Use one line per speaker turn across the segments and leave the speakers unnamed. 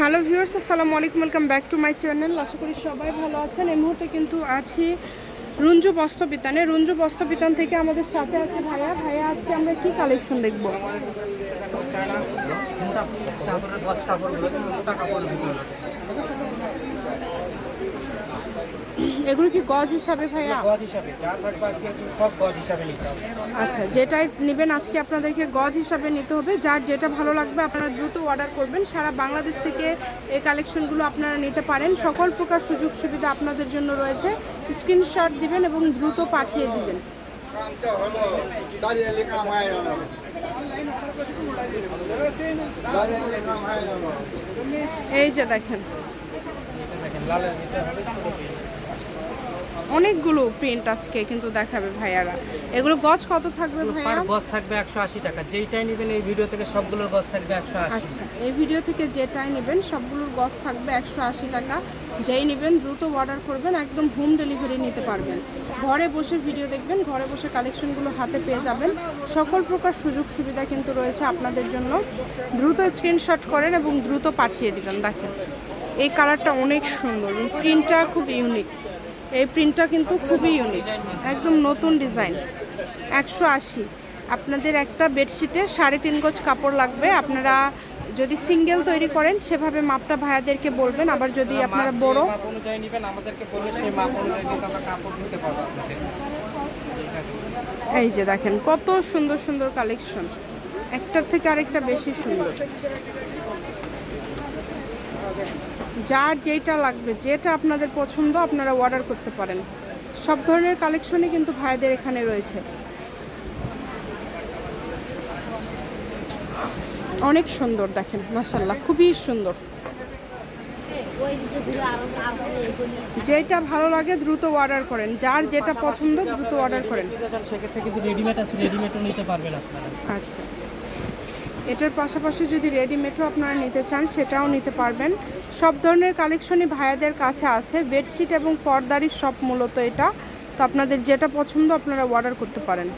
Hello viewers, আসসালামু আলাইকুম, welcome back to my channel. আশা করি সবাই ভালো আছেন। এই মুহূর্তে কিন্তু আছি রঞ্জু বস্ত্রবিতানে। রঞ্জু বস্ত্রবিতান থেকে আমাদের সাথে আছে ভাইয়া। ভাইয়া, আজকে আমরা কি কালেকশন দেখব?
কাপড়ের
এগুলো কি গজ হিসাবে ভাইয়া?
গজ হিসাবে যা থাকবে আজকে সব গজ হিসাবে নিতে হবে।
আচ্ছা যেটাই নেবেন আজকে আপনাদেরকে গজ হিসাবে নিতে হবে যার যেটা ভালো লাগবে আপনারা দ্রুত অর্ডার করবেন। সারা বাংলাদেশ থেকে এই কালেকশনগুলো আপনারা নিতে পারেন। সকল প্রকার সুযোগ সুবিধা আপনাদের জন্য রয়েছে। স্ক্রিনশট দিবেন এবং দ্রুত পাঠিয়ে দিবেন। এই যে দেখেন।
লালের ভিতরে হবে।
অনেকগুলো প্রিন্ট আজকে কিন্তু দেখাবে ভাইয়ারা। এগুলো গজ কত থাকবে ভাইয়া?
গজ থাকবে একশো আশি টাকা। যেইটাই নেবেন এই ভিডিও থেকে সবগুলোর গজ থাকবে একশো আশি।
আচ্ছা এই ভিডিও থেকে যেটাই নেবেন সবগুলোর গজ থাকবে একশো আশি টাকা। যেই নেবেন দ্রুত অর্ডার করবেন একদম হোম ডেলিভারি নিতে পারবেন। ঘরে বসে ভিডিও দেখবেন ঘরে বসে কালেকশনগুলো হাতে পেয়ে যাবেন। সকল প্রকার সুযোগ সুবিধা কিন্তু রয়েছে আপনাদের জন্য। দ্রুত স্ক্রিনশট করেন এবং দ্রুত পাঠিয়ে দিবেন। দেখেন এই কালারটা অনেক সুন্দর। প্রিন্টটা খুব ইউনিক এই প্রিন্টটা কিন্তু খুবই ইউনিক একদম নতুন ডিজাইন একশো আশি। আপনাদের একটা বেডশিটে সাড়ে তিন গজ কাপড় লাগবে। আপনারা যদি সিঙ্গেল তৈরি করেন সেভাবে মাপটা ভাইয়াদেরকে বলবেন। আবার যদি আপনারা বড়
অনুযায়ী নেবেন আমাদেরকে বললে সেই মাপ অনুযায়ী আমরা কাপড় দিতে পারব
এই যে দেখেন কত সুন্দর সুন্দর কালেকশন একটার থেকে আরেকটা বেশি সুন্দর। যার যেটা লাগবে যেটা আপনাদের পছন্দ আপনারা অর্ডার করতে পারেন। সব ধরনের কালেকশনই কিন্তু ভাইদের এখানে রয়েছে। অনেক সুন্দর দেখেন মাসাল্লাহ খুবই সুন্দর। যেটা ভালো লাগে দ্রুত অর্ডার করেন যার যেটা পছন্দ দ্রুত অর্ডার করেন।
সেক্ষেত্রে কিন্তু রেডিমেড আছে রেডিমেডও নিতে পারবেন আপনারা।
আচ্ছা। এটার পাশাপাশি যদি রেডিমেডও আপনারা নিতে চান, সেটাও নিতে পারবেন। সব ধরনের কালেকশনই ভাইয়াদের কাছে আছে। বেডশিট এবং পর্দারই সব মূলত এটা। তো আপনাদের যেটা পছন্দ আপনারা অর্ডার করতে পারেন।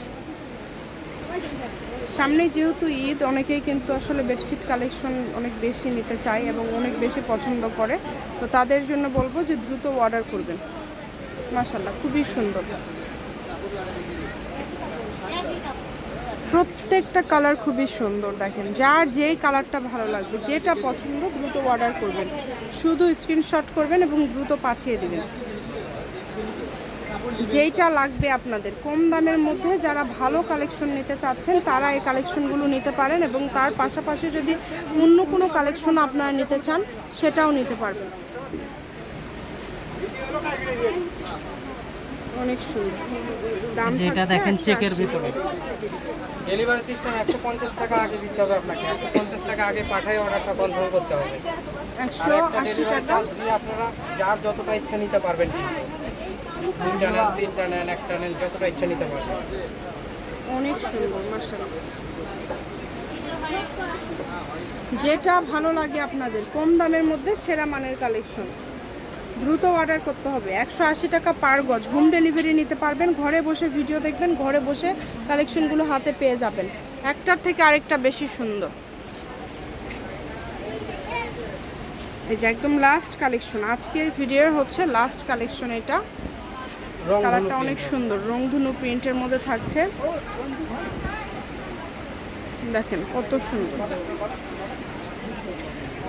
সামনে যেহেতু ঈদ, অনেকেই কিন্তু আসলে বেডশিট কালেকশন অনেক বেশি নিতে চায় এবং অনেক বেশি পছন্দ করে। তো তাদের জন্য বলব যে দ্রুত অর্ডার করবেন। মাসাল্লাহ খুবই সুন্দর। প্রত্যেকটা কালার খুবই সুন্দর দেখেন। যার যেই কালারটা ভালো লাগবে যেটা পছন্দ দ্রুত অর্ডার করবেন। শুধু স্ক্রিনশট করবেন এবং দ্রুত পাঠিয়ে দেবেন। যেইটা লাগবে আপনাদের। কম দামের মধ্যে যারা ভালো কালেকশন নিতে চাচ্ছেন তারা এই কালেকশনগুলো নিতে পারেন এবং তার পাশাপাশি যদি অন্য কোনো কালেকশন আপনারা নিতে চান সেটাও নিতে পারবেন। অনেক সুন্দর। দাম
যেটা দেখেন চেকের ভিতরে। ডেলিভারি সিস্টেম একশো পঞ্চাশ টাকা আগে দিতে হবে আপনাকে। একশো পঞ্চাশ টাকা আগে পাঠাই অর্ডারটা কনফার্ম করতে হবে।
একশো আশি টাকা?
দিয়ে আপনারা যার যতটা ইচ্ছা নিতে পারবেন দুইটা নেন তিনটা নেন একটা নেন যতটা ইচ্ছা নিতে পারবেন।
অনেক সুন্দর যেটা ভালো লাগে আপনাদের কম দামের মধ্যে সেরা মানের কালেকশন। দ্রুত অর্ডার করতে হবে। একশো আশি টাকা পার গজ। হোম ডেলিভারি নিতে পারবেন। ঘরে বসে ভিডিও দেখবেন। ঘরে বসে কালেকশনগুলো হাতে পেয়ে যাবেন। একটার থেকে আরেকটা বেশি সুন্দর। এই যে একদম লাস্ট কালেকশন আজকের ভিডিও হচ্ছে লাস্ট কালেকশন এটা। কালারটা অনেক সুন্দর। রংধনু প্রিন্টের মধ্যে থাকছে। দেখেন কত সুন্দর।